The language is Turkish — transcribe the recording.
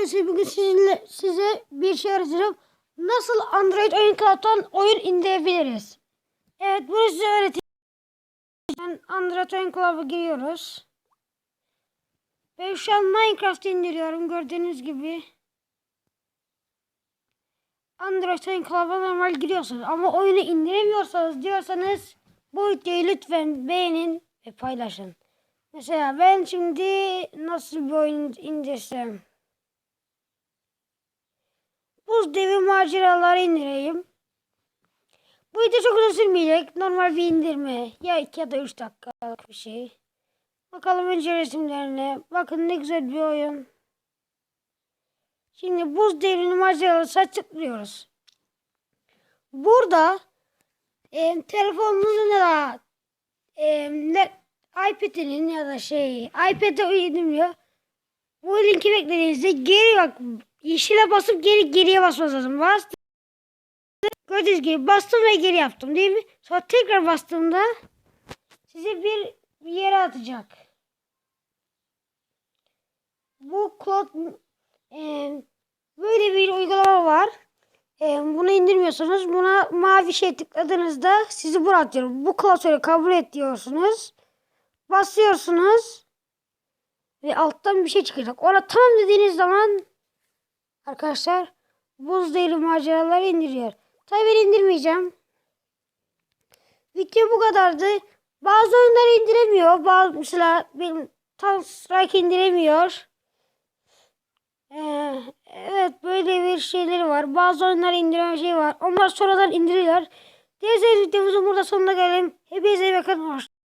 Arkadaşlar bugün sizinle size bir şey öğreteceğim. Nasıl Android oyun kağıttan oyun indirebiliriz? Evet bunu size öğreteceğim. Android oyun kılavuza giriyoruz. Ben şu an Minecraft indiriyorum gördüğünüz gibi. Android oyun kılavuzuna normal giriyorsunuz ama oyunu indiremiyorsanız diyorsanız bu videoyu lütfen beğenin ve paylaşın. Mesela ben şimdi nasıl bir oyun indirsem? Buz devi maceraları indireyim. Bu video çok uzun sürmeyecek. Normal bir indirme. Ya 2 ya da 3 dakikalık bir şey. Bakalım önce resimlerine. Bakın ne güzel bir oyun. Şimdi buz devrini maceraları tıklıyoruz. Burada e, telefonunuzun da e, iPad'inin ya da şey iPad'e uymuyor. Bu linki beklediğinizde geri bak yeşile basıp geri geriye basmanız lazım. Bastım. Gördüğünüz gibi bastım ve geri yaptım değil mi? Sonra tekrar bastığımda sizi bir, bir yere atacak. Bu kod e, böyle bir uygulama var. E, bunu indirmiyorsunuz. Buna mavi şey tıkladığınızda sizi buraya atıyor. Bu klasörü kabul et diyorsunuz. Basıyorsunuz. Ve alttan bir şey çıkacak. Ona tamam dediğiniz zaman arkadaşlar buz devri maceraları indiriyor. Tabii ben indirmeyeceğim. Video bu kadardı. Bazı oyunları indiremiyor. Bazı mesela benim Strike indiremiyor. Ee, evet böyle bir şeyleri var. Bazı oyunları indirme şey var. Onlar sonradan indiriyorlar. Diğer videomuzun burada sonuna gelelim. Hepinize iyi bakın.